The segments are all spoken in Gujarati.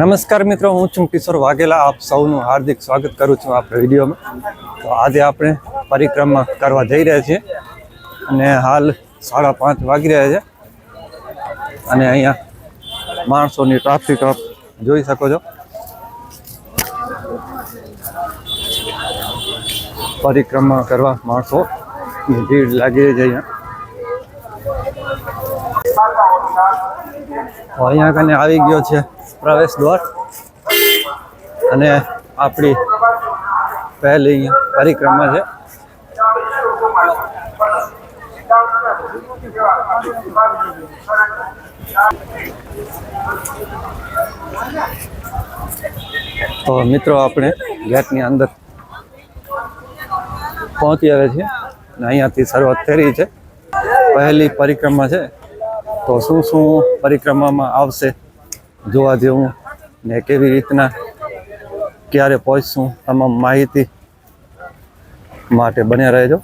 નમસ્કાર મિત્રો, હું છું કિશોર વાઘેલા. આપ સૌનું હાર્દિક સ્વાગત કરું છું આપણા વિડીયોમાં. તો આજે આપણે પરિક્રમા કરવા જઈ રહ્યા છીએ અને હાલ સાડા પાંચ વાગી રહ્યા છે. અને અહીંયા માણસોની ટ્રાફિક આપ જોઈ શકો છો. પરિક્રમા કરવા માણસો ભીડ લાગી રહી છે અહીંયા. અહીંયા કને આવી ગયો છે પ્રવેશ દ્વાર. અને આપણી પહેલી પરિક્રમા છે. તો મિત્રો, આપણે ગેટની અંદર પહોંચી આવે છે અને અહીંયાથી શરૂઆત કરી છે. પહેલી પરિક્રમા છે. તો શું શું પરિક્રમામાં આવશે. જોવા જેવું ને કેવી રીતના ક્યારે પહોંચશું, તમામ માહિતી માટે બન્યા રહેજો.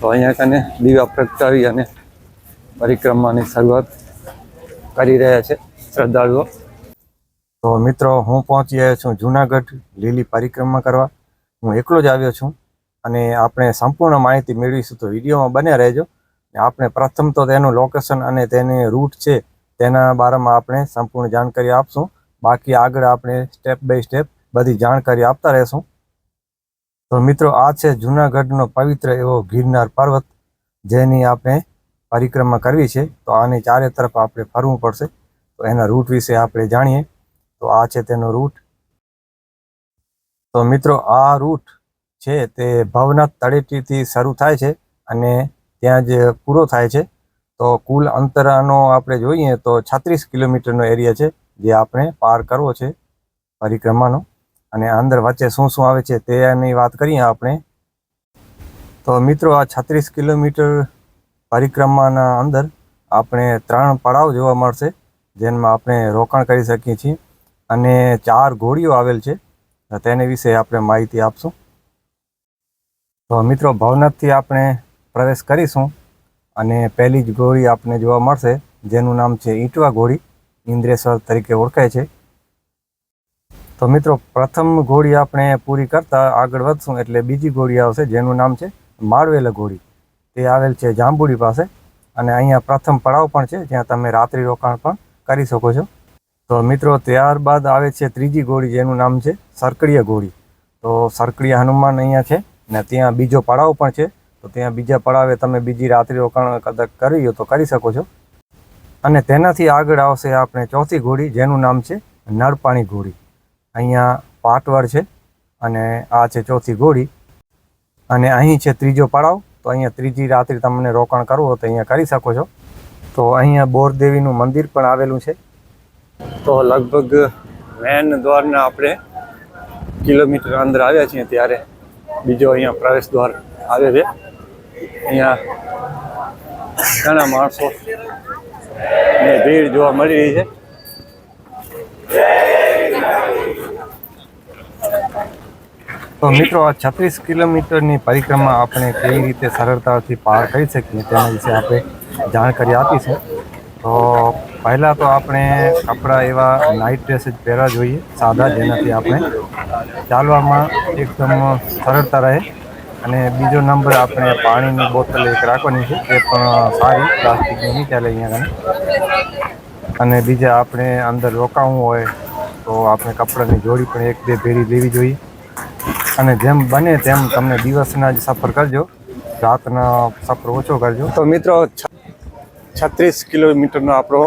તો અહીંયા કને દીવા પ્રગટાવી અને પરિક્રમાની શરૂઆત કરી રહ્યા છે શ્રદ્ધાળુઓ. તો મિત્રો, હું પહોંચી આવ્યો છું જુનાગઢ લીલી પરિક્રમા કરવા. હું એકલો જ આવ્યો છું. અને આપણે સંપૂર્ણ માહિતી મેળવીશું તો વિડીયોમાં બન્યા રહેજો. આપણે પ્રથમ તો તેનું લોકેશન અને તેની રૂટ છે તેના બારામાં આપણે સંપૂર્ણ જાણકારી આપશું. બાકી આગળ આપણે સ્ટેપ બાય સ્ટેપ બધી જાણકારી આપતા રહેશું. તો મિત્રો, આ છે જુનાગઢનો પવિત્ર એવો ગિરનાર પર્વત જેની આપણે પરિક્રમા કરવી છે. તો આની ચારે તરફ આપણે ફરવું પડશે. તો એના રૂટ વિશે આપણે જાણીએ. તો આ છે તેનો રૂટ તો મિત્રો, આ રૂટ છે, તે ભવનાથ તળેટીથી શરૂ થાય છે અને ત્યાં જ પૂરો થાય છે. તો કુલ અંતરાનો આપણે જોઈએ તો છત્રીસ કિલોમીટરનો એરિયા છે, જે આપણે પાર કરવો છે પરિક્રમાનો. અને અંદર વચ્ચે શું શું આવે છે તેની વાત કરીએ આપણે. તો મિત્રો, આ છત્રીસ કિલોમીટર પરિક્રમાના અંદર આપણે ત્રણ પડાવ જોવા મળશે, જેમાં આપણે રોકાણ કરી શકીએ છીએ. અને ચાર ઘોડીઓ આવેલ છે તેને વિશે આપણે માહિતી આપશું. તો મિત્રો, ભવનાથથી આપણે પ્રવેશ કરીશું અને પહેલી જ ઘોડી આપને જોવા મળશે, જેનું નામ છે ઈંટવા ઘોડી ઇન્દ્રેશ્વર તરીકે ઓળખાય છે. તો મિત્રો, પ્રથમ ઘોડી આપણે પૂરી કરતાં આગળ વધશું, એટલે બીજી ઘોડી આવશે, જેનું નામ છે માળવેલા ઘોડી તે આવેલ છે જાંબુડી પાસે અને અહીંયા પ્રથમ પડાવ પણ છે, જ્યાં તમે રાત્રિ રોકાણ પણ કરી શકો છો. તો મિત્રો, ત્યારબાદ આવે છે ત્રીજી ઘોડી જેનું નામ છે સરકડીયા ઘોડી તો સરકડીયા હનુમાન અહીંયા છે. ને ત્યાં બીજો પડાવ પણ છે. તો ત્યાં બીજા પડાવે તમે બીજી રાત્રિ રોકાણ કદાચ કરી હોય તો કરી શકો છો. અને તેનાથી આગળ આવશે આપણે ચોથી ઘોડી, જેનું નામ છે નળપાણી ઘોડી. અહીંયા પાટવડ છે અને આ છે ચોથી ઘોડી. અને અહીં છે ત્રીજો પડાવ. તો અહીંયા ત્રીજી રાત્રિ તમને રોકાણ કરવું હોય તો અહીંયા કરી શકો છો. તો અહીંયા બોરદેવીનું મંદિર પણ આવેલું છે. તો લગભગ મેન દ્વારના આપણે કિલોમીટર અંદર આવ્યા છીએ ત્યારે બીજો અહીંયા પ્રવેશ દ્વાર આવે છે. અહીંયા ઘણા માણસો ને ભીડ જોવા મળી રહી છે. તો મિત્રો, આ છત્રીસ કિલોમીટરની પરિક્રમા આપણે કેવી રીતે સરળતાથી પાર કરી શકીએ તેના વિશે આપણે જાણકારી આપી છે. તો પહેલાં તો આપણે કપડાં એવા નાઇટ ડ્રેસ જ પહેરવા જોઈએ, સાદા જેનાથી આપણે ચાલવામાં એકદમ સરળતા રહે. અને બીજો નંબર આપણે પાણીની બોટલ એક રાખવાની છે, એ પણ સારી પ્લાસ્ટિકની નહીં ચાલે અહીંયા અને બીજા આપણે અંદર રોકાવું હોય તો આપણે કપડાની જોડી પણ એક બે ભેરી લેવી જોઈએ. અને જેમ બને તેમ તમને દિવસના જ સફર કરજો, રાતના સફર ઓછો કરજો. તો મિત્રો છત્રીસ કિલોમીટરનો આપણો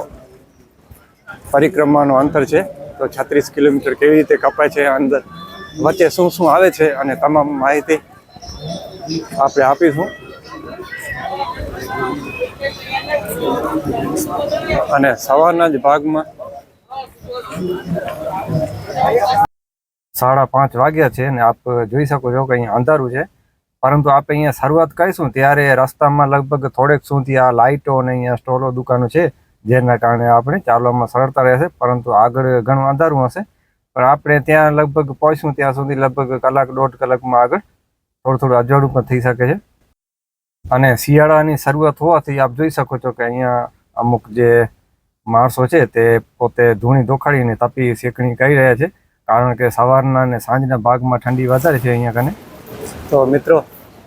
પરિક્રમાનો અંતર છે. તો છત્રીસ કિલોમીટર કેવી રીતે કપાય છે અંદર, વચ્ચે શું શું આવે છે અને તમામ માહિતી આપણે આપીશું. અને સવારના જ ભાગમાં સાડા પાંચ વાગ્યા છે અને આપ જોઈ શકો છો કે અહીંયા અંધારું છે. પરંતુ આપણે અહીંયા શરૂઆત કરીશું ત્યારે રસ્તામાં લગભગ થોડેક સુધી આ લાઇટો અને અહીંયા સ્ટોલો, દુકાનો છે. જેના કારણે આપણે ચાલવામાં સરળતા રહેશે, પરંતુ આગળ ઘણું અંધારું હશે. પણ આપણે ત્યાં લગભગ પહોંચશું, ત્યાં સુધી લગભગ કલાક, દોઢ કલાકમાં આગળ થોડું થોડું અજવાળું પણ થઈ શકે છે. અને શિયાળાની શરૂઆત હોવાથી આપ જોઈ શકો છો કે અહીંયા અમુક જે માણસો છે તે પોતે ધૂણી દોખાડીને તપી શેકણી કરી રહ્યા છે. કારણ કે સવારના અને સાંજના ભાગમાં ઠંડી વધારે છે અહીંયા કને. તો મિત્રો,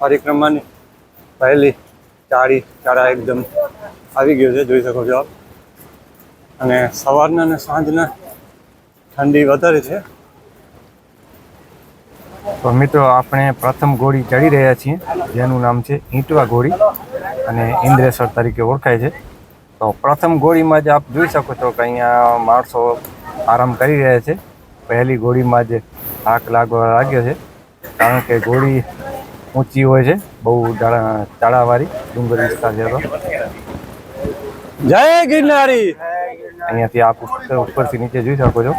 પરિક્રમાની પહેલી ચાળી, ચાળા એકદમ આવી ગયો છે, જોઈ શકો છો આપ. અને સવારના અને સાંજના ઠંડી વધારે છે. તો મિત્રો આપણે પ્રથમ ગોળી ચડી રહ્યા છીએ જેનું નામ છે ઈંટવા ગોળી અને ઇન્દ્રેશ્વર તરીકે ઓળખાય છે. તો પ્રથમ ગોળીમાં જ આપ જોઈ શકો છો કે અહીંયા માણસો આરામ કરી રહ્યા છે. પહેલી ગોળીમાં જ થાક લાગવા લાગ્યો છે કારણ કે ગોળી ઊંચી હોય છે બહુ ચાળાવાળી ડુંગર વિસ્તાર છે તો. જય ગિરનારી! અહીંયાથી આપ ઉપર- ઉપરથી નીચે જોઈ શકો છો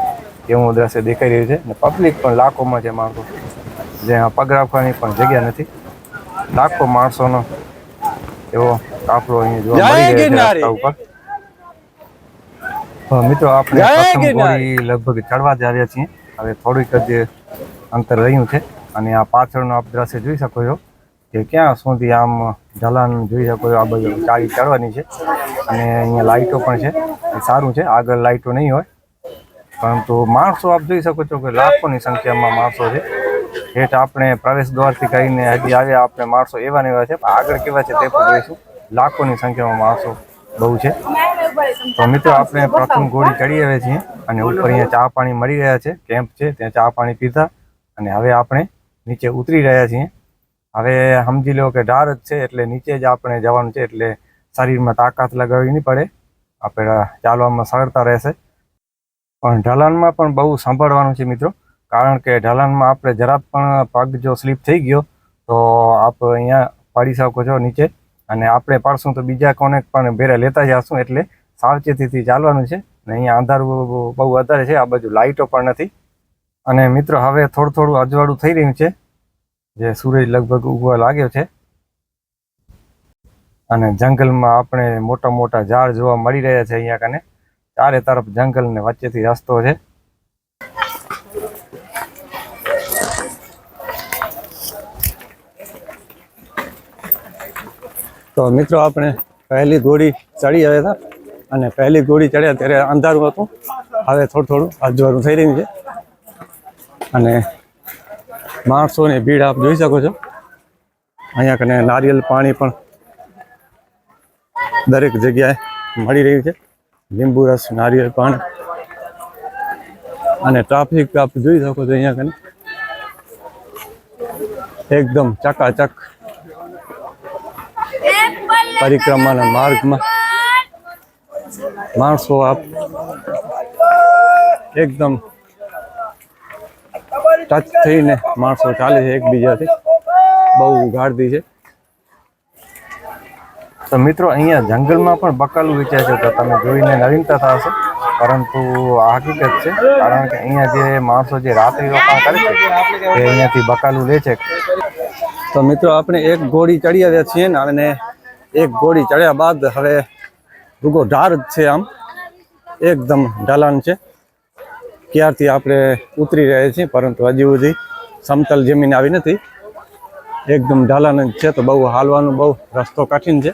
કેવું દ્રશ્ય દેખાઈ રહ્યું છે. ને પબ્લિક પણ લાખોમાં છે માણસો. જ્યાં પગ રાખવાની પણ જગ્યા નથી. લાખો માણસોનો એવો કાફલો અહીંયા જોવા મળી રહ્યો છે ઉપર. મિત્રો આપણે લગભગ ચડવા જ આવ્યા છીએ. હવે થોડીક જ અંતર રહ્યું છે. અને આ પાછળનો આપ દ્રશ્ય જોઈ શકો છો. કે ક્યાં સુધી આમ ઢલાન જોઈ શકો આ બાજુ ચાળી ચડવાની છે. અને અહીંયા લાઇટો પણ છે. સારું છે. આગળ લાઇટો નહીં હોય. પરંતુ માણસો આપ જોઈ શકો છો કે લાખોની સંખ્યામાં માણસો છે. હેઠ આપણે પ્રવેશ દ્વારથી કરીને હજી આવ્યા આપણે માણસો એવા ને એવા છે. આગળ કેવા છે તે પણ જોઈશું. લાખોની સંખ્યામાં માણસો બહુ છે. તો મિત્રો, આપણે પ્રથમ ગોળી ચડી આવ્યા છીએ. અને ઉપર અહીંયા ચા પાણી મળી રહ્યા છે. કેમ્પ છે. ત્યાં ચા પાણી પીધા. અને હવે આપણે નીચે ઉતરી રહ્યા છીએ. હવે સમજી લો કે ઢાર જ છે, એટલે નીચે જ આપણે જવાનું છે, એટલે શરીરમાં તાકાત લગાવવી નહીં પડે. આપણે ચાલવામાં સરળતા રહેશે. પણ ઢલાનમાં પણ બહુ સાંભળવાનું છે મિત્રો. કારણ કે ઢલાનમાં આપણે જરા પણ પગ જો સ્લીપ થઈ ગયો, તો આપ અહીંયા પાડી શકો છો નીચે. અને આપણે પાડશું તો બીજા કોને પણ ભેરા લેતા જશું, એટલે સાવચેતીથી ચાલવાનું છે. અને અહીંયા અંધારું બહુ વધારે છે, આ બાજુ લાઇટો પણ નથી. અને મિત્રો, હવે થોડું થોડું અજવાળું થઈ રહ્યું છે. જે સૂરજ લગભગ ઉગવા લાગ્યો છે. અને જંગલમાં આપણે મોટા મોટા ઝાડ જોવા મળી રહ્યા છે અહીંયા કને. ચારે તરફ જંગલ ને વચ્ચેથી રસ્તો છે. તો મિત્રો આપણે પહેલી ઘોડી ચડી આવ્યા હતા અને પહેલી ઘોડી ચડ્યા ત્યારે અંધારું હતું. હવે થોડું થોડું અજવાળું થઈ રહ્યું છે. અને માણસોની ભીડ આપ જોઈ શકો છો. અહીંયા કને નારિયેલ પાણી પણ દરેક જગ્યાએ મળી રહ્યું છે. લીંબુ રસ નારિયેળ પાણી અને ટ્રાફિક આપ જોઈ શકો છો અહીંયા કને. એકદમ ચકાચક પરિક્રમાના માર્ગમાં માણસો આપ એકદમ ટચ થઈને માણસો ચાલે છે એકબીજાથી. બહુ ગાળદી છે. તો મિત્રો, અહીંયા જંગલમાં પણ બકાલું વેચાય છે. તો તમે જોઈને નવીનતા થશે. પરંતુ આ હકીકત છે. કારણ કે અહીંયા જે માણસો જે રાત્રિ રોકાણ કરે છે તે અહીંયાથી બકાલું લે છે. તો મિત્રો, આપણે એક ઘોડી ચડી આવ્યા છીએ ને, અને એક ઘોડી ચડ્યા બાદ હવે ભૂગો ઢાર છે આમ. એકદમ ઢલાન છે. ક્યારથી આપણે ઉતરી રહ્યા છીએ, પરંતુ હજી સુધી સમતલ જમીન આવી નથી. એકદમ ઢાલાન છે, તો બહુ હાલવાનું બહુ રસ્તો કઠિન છે.